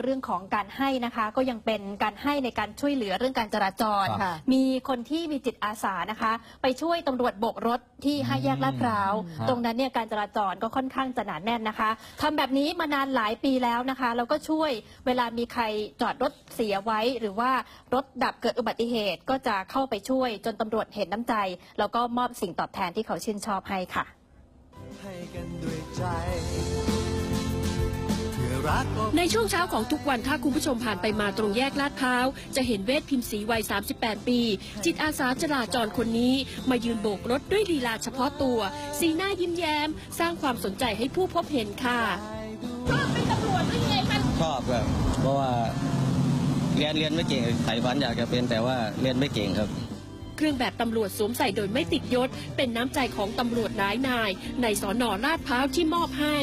เรื่องของการให้นะคะ ก็ยังเป็นการให้ในการช่วยเหลือเรื่องการจราจร ครับมีคนที่มีจิตอาสานะคะ ไปช่วยตำรวจโบกรถที่ห้าแยกลาดพร้าว ครับ ตรงนั้นเนี่ยการจราจรก็ค่อนข้างจะหนาแน่นนะคะทำแบบนี้มานานหลายปีแล้วนะคะแล้วก็ช่วยเวลามีใครจอดรถเสียไว้ หรือว่ารถดับเกิดอุบัติเหตุก็จะเข้าไปช่วยจนตำรวจเห็นน้ำใจ แล้วก็มอบสิ่งตอบแทนที่เขาชื่นชอบให้ค่ะ ในช่วงเช้าของทุกวันถ้าคุณผู้ชมผ่านไปมาตรงแยกลาดพร้าว จะเห็นเวทพิมพ์สีวัย 38 ปี จิตอาสาจราจรคนนี้ มายืนโบกรถด้วยลีลาเฉพาะตัว สีหน้ายิ้มแย้ม สร้างความสนใจให้ผู้พบเห็นค่ะชอบครับเพราะว่าเรียนเรียนไม่เก่งใฝ่ฝันอยากจะเป็นแต่ว่าเรียนไม่เก่งครับเครื่องแบบตำรวจสวมใส่โดยไม่ติดยศ เป็นน้ำใจของตำรวจนายนาย ในสอนอลาดพร้าวที่มอบให้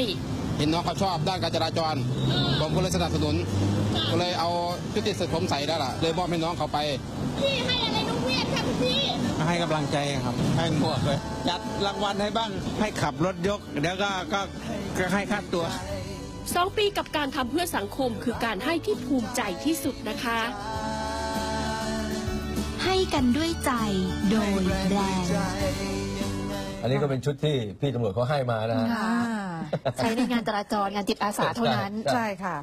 เห็นน้องเขาชอบด้านการจราจร ผมก็เลยสนับสนุน ก็เลยเอาชุดติดสผมใส่ได้ล่ะ เลยมอบให้น้องเขาไปให้กำลังใจครับ ให้หมวกเลยจัดรางวัลให้บ้าง ให้ขับรถยก เดี๋ยวก็ก็ก็ให้ค่าตัวสองปีกับการทำเพื่อสังคมคือการให้ที่ภูมิใจที่สุดนะคะ ให้กันด้วยใจโดยแบรนด์ อันนี้ก็เป็นชุดที่พี่ตำรวจเขาให้มานะฮะใช้ในงานจราจร งานจิตอาสาเท่านั้น ใช่ใช่ค่ะ